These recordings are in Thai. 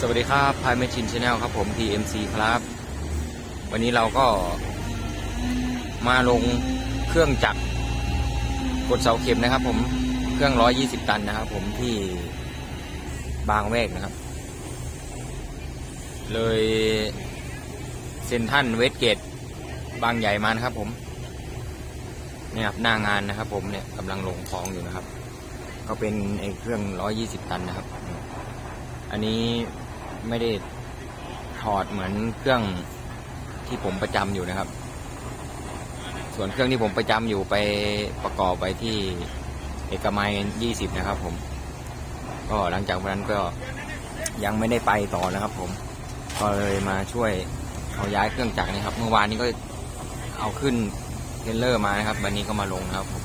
สวัสดีครับพายเมชินชาแนลครับผม TMC ครับ วันนี้เราก็มาลงเครื่องจักรกดเสาเข็มนะครับ ผมเครื่อง 120 ตันนะครับ ผมที่บางแวกนะครับ เลยเซนทันเวสเกตบางใหญ่มานะครับผมเนี่ยครับหน้างานนะครับ ผมเนี่ยกำลังลงของอยู่นะครับ ก็เป็นไอ้เครื่อง 120 ตันนะครับ อันนี้ ไม่ได้ถอดเหมือนเครื่องที่ผมประจำอยู่นะครับ ส่วนเครื่องที่ผมประจำอยู่ไปประกอบไปที่เอกมัย20 นะครับ ผม ก็หลังจากวันนั้นก็ยังไม่ได้ไปต่อนะครับ ผม ก็เลยมาช่วยเอาย้ายเครื่องจักรนะครับ เมื่อวานนี้ก็เอาขึ้นเทรลเลอร์มานะครับ วันนี้ก็มาลงนะครับผม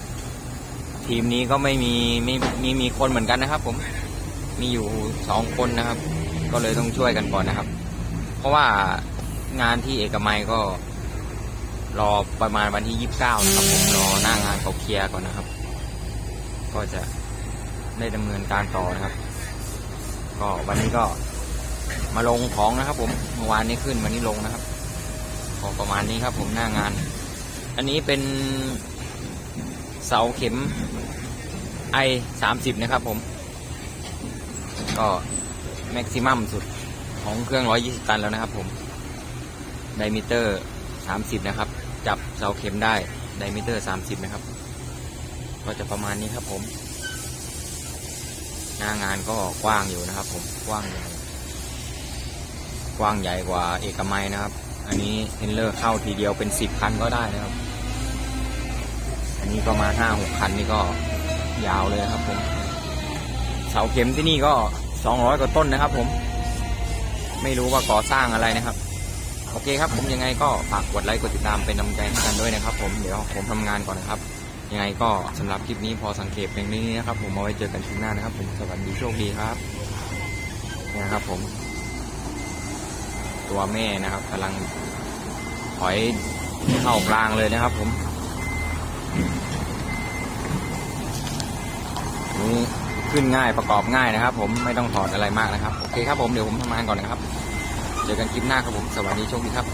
ทีมนี้ก็ไม่มีไม่มีมีคนเหมือนกันนะครับ ผมมีอยู่สองคนนะครับ ก็เลยต้องช่วยกันก่อนนะครับ เพราะว่างานที่เอกมัยก็ รอประมาณวันที่ยี่สิบเก้านะครับผมรอหน้างานเขาเคลียร์ก่อนนะครับ ก็จะได้ดำเนินการต่อนะครับ ก็วันนี้ก็มาลงของนะครับ ผมเมื่อวานนี้ขึ้นวันนี้ลงนะครับก็ประมาณนี้ครับ ผมหน้างาน อันนี้เป็นเสาเข็มไอสามสิบนะครับ ผม ก็ แม็กซิมัมสุดของเครื่อง 120 ตันแล้วนะครับผม ไดมิเตอร์ 30 นะครับ จับเสาเข็มได้ ไดมิเตอร์ 30 นะครับ ก็จะประมาณนี้ครับผม หน้างานก็กว้างอยู่นะครับผม กว้างใหญ่ กว้างใหญ่กว่าเอกมัยนะครับ อันนี้เทนเลอร์เข้าทีเดียวเป็น 10 คันก็ได้นะครับ อันนี้ก็มา 5-6 คันนี่ก็ยาวเลยครับผม เสาเข็มที่นี่ก็ 200กว่าต้นนะครับ ผม ไม่รู้ว่าก่อสร้างอะไรนะครับ โอเคครับ ผมยังไงก็ฝากกดไลค์กดติดตามเป็นกำลังใจให้กันด้วยนะครับ ผมเดี๋ยวผมทำงานก่อนนะครับ ยังไงก็สำหรับคลิปนี้พอสังเกตเพียงนี้นะครับ ผมเอาไว้เจอกันคลิปหน้านะครับ ผมสวัสดีโชคดีครับนะครับ ผม ตัวแม่นะครับกำลังถอยเข้ากลางเลยนะครับ ผม ขึ้นง่ายประกอบง่ายนะครับ ผมไม่ต้องถอดอะไรมากนะครับโอเคครับผมเดี๋ยวผมทำงานก่อนนะครับ เจอกันคลิปหน้าครับผมสวัสดีโชคดีครับ